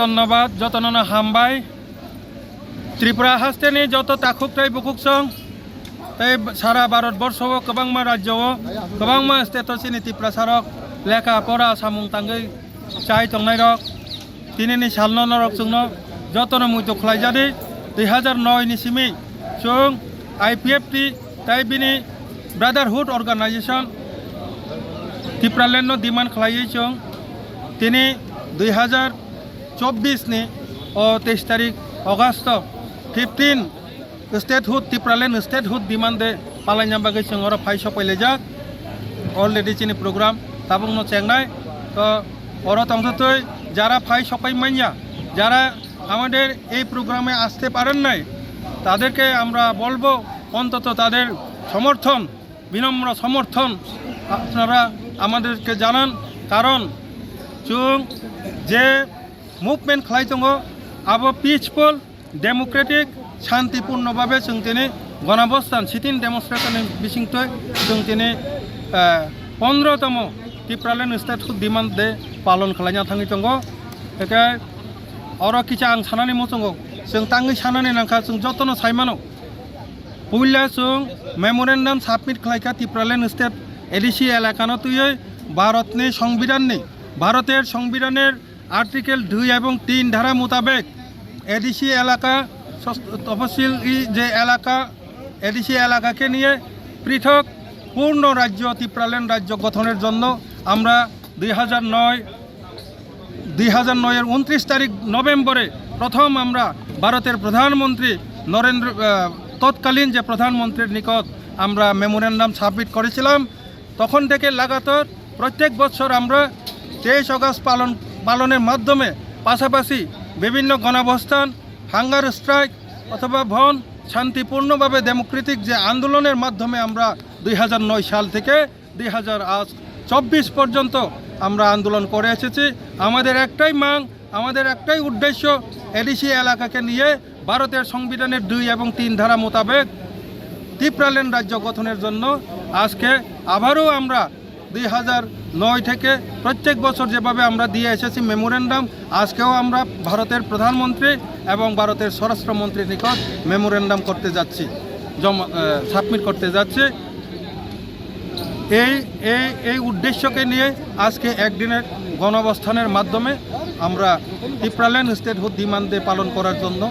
ধন্যবাদ, যত যতন হামবাই। ত্রিপুরা হাসতে হাস্তেনি যত তাকুক তাই বুকুক সং। তাই সারা ভারতবর্ষ কবাংমা ভারতবর্ষও কবাংমা স্টেট গবাংমা ত্রিপুরা সারক লেখা পড়া সামুং তাঙ্গৈ চাই টংনাই রক। তিনি নি সালন যত সঙ্গ তো মুইতো খাইজাদি দুই হাজার নয় নয়নি সিমি এফ টি, তাই বিনি brotherhood organisation. Tripura Tipraland demand খাই সং তিনি দুই হাজার চব্বিশ নে ও তেইশ তারিখ August fifteen, statehood August fifteen statehood Tipraland statehood ડિમાન્ડે પાલાઈજામ્બાગી સિંગર ફાઈસો પૈલેજાક অলরেডি চিনি প্রোগ্রাম তাবং নো চেংনাই। তো অরত অংশতই যারা ফাই সপাই মাইয়া যারা আমাদের এই প্রোগ্রামে আসতে পারেন নাই, তাদেরকে আমরা বলব, অন্তত তাদের সমর্থন, বিনম্র সমর্থন আপনারা আমাদেরকে জানান। কারণ, চুং, যে मुभमेन्ट खालाय दङ आबो पिसफुल डेम'क्रेटिक शान्तिपूर्णभावे जों दिनै गणाबस्थान सिटिन डेमनस्ट्रेसननि बिसिंथै जों दिनै पन्द्रतम टिप्रालेन स्टेटहुड डिमान्ड डे पालन खालायना थाङै दङ एखे अर किसा आं सानानै मोजां जों ताङै सानानै नांखा जों जतन साइमानो পইলা जों मेमोरेन्डाम साबमिट खालायखा टिप्रालेन स्टेट এডিসি এলাকানো তুই ভারতনি সংবিধাননি ভারতের সংবিধানের আর্টিকেল দুই এবং তিন ধারা মোতাবেক এডিসি এলাকা তফসিল যে এলাকা, এডিসি এলাকাকে নিয়ে পৃথক পূর্ণ রাজ্য ত্রিপুরাল্যান্ড রাজ্য গঠনের জন্য আমরা দুই হাজার নয়, দুই হাজার নয়ের উনত্রিশ তারিখ নভেম্বরে প্রথম আমরা ভারতের প্রধানমন্ত্রী নরেন্দ্র তৎকালীন যে প্রধানমন্ত্রীর নিকট আমরা মেমোরেন্ডাম সাবমিট করেছিলাম, তখন থেকে লাগাতার প্রত্যেক বছর আমরা তেইশ অগস্ট পালন পালনের মাধ্যমে পাশাপাশি বিভিন্ন গণাবস্থান হাঙ্গার স্ট্রাইক অথবা ভন শান্তিপূর্ণভাবে ডেমোক্রেটিক যে আন্দোলনের মাধ্যমে আমরা দুই হাজার নয় সাল থেকে দুই আজ চব্বিশ পর্যন্ত আমরা আন্দোলন করে এসেছি। আমাদের একটাই মাং, আমাদের একটাই উদ্দেশ্য এডিসি এলাকাকে নিয়ে ভারতের সংবিধানের দুই এবং তিন ধারা মোতাবেক ত্রিপুরাল্যান্ড রাজ্য গঠনের জন্য আজকে আবারও আমরা দুই হাজার নয় থেকে প্রত্যেক বছর যেভাবে আমরা দিয়ে এসেছি মেমোরেন্ডাম, আজকেও আমরা ভারতের প্রধানমন্ত্রী এবং ভারতের স্বরাষ্ট্রমন্ত্রীর নিকট মেমোরেন্ডাম করতে যাচ্ছি, জমা সাবমিট করতে যাচ্ছি। এই এই এই উদ্দেশ্যকে নিয়ে আজকে একদিনের গণঅবস্থানের মাধ্যমে আমরা ত্রিপুরাল্যান্ড স্টেটহুড ডিমান্ডে পালন করার জন্য